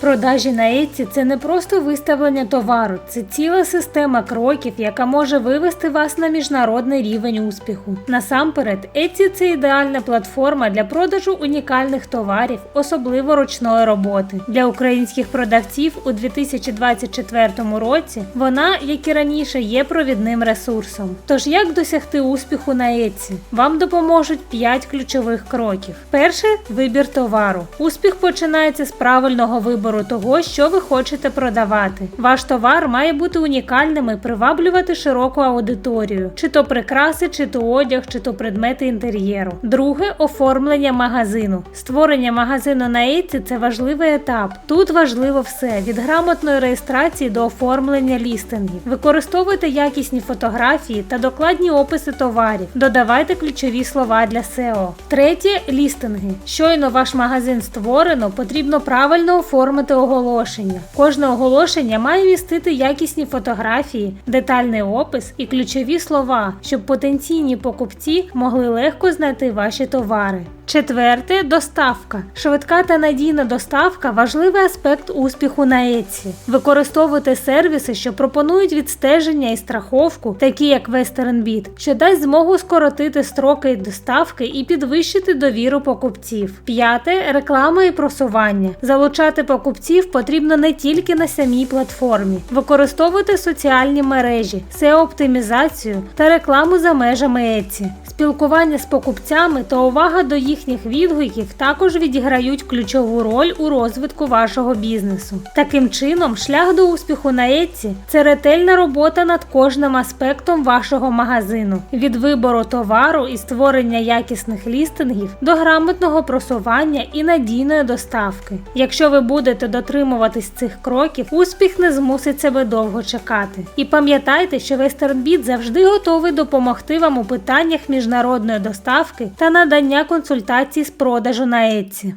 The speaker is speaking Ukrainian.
Продажі на Etsy – це не просто виставлення товару, це ціла система кроків, яка може вивести вас на міжнародний рівень успіху. Насамперед, Etsy – це ідеальна платформа для продажу унікальних товарів, особливо ручної роботи. Для українських продавців у 2024 році вона, як і раніше, є провідним ресурсом. Тож як досягти успіху на Etsy? Вам допоможуть 5 ключових кроків. Перше вибір товару. Успіх починається з правильного вибору того, що ви хочете продавати. Ваш товар має бути унікальним і приваблювати широку аудиторію, чи то прикраси, чи то одяг, чи то предмети інтер'єру. Друге оформлення магазину. Створення магазину на Etsy – це важливий етап. Тут важливо все від грамотної реєстрації до оформлення лістингів. Використовуйте якісні фотографії та докладні описи товарів. Додавайте ключові слова для SEO. Третє лістинги. Щойно ваш магазин створено, потрібно правильно оформити оголошення. Кожне оголошення має містити якісні фотографії, детальний опис і ключові слова, щоб потенційні покупці могли легко знайти ваші товари. Четверте доставка. Швидка та надійна доставка важливий аспект успіху на Etsy. Використовуйте сервіси, що пропонують відстеження і страховку, такі як WesternBit, що дасть змогу скоротити строки доставки і підвищити довіру покупців. П'яте реклама і просування. Залучати покупців потрібно не тільки на самій платформі. Використовуйте соціальні мережі, SEO-оптимізацію та рекламу за межами Etsy. Спілкування з покупцями та увага до їхніх відгуків також відіграють ключову роль у розвитку вашого бізнесу. Таким чином, шлях до успіху на Etsy – це ретельна робота над кожним аспектом вашого магазину, від вибору товару і створення якісних лістингів до грамотного просування і надійної доставки. Якщо ви будете дотримуватись цих кроків, успіх не змусить себе довго чекати. І пам'ятайте, що WesternBit завжди готовий допомогти вам у питаннях міжнародної доставки та надання консультацій з продажу на Etsy.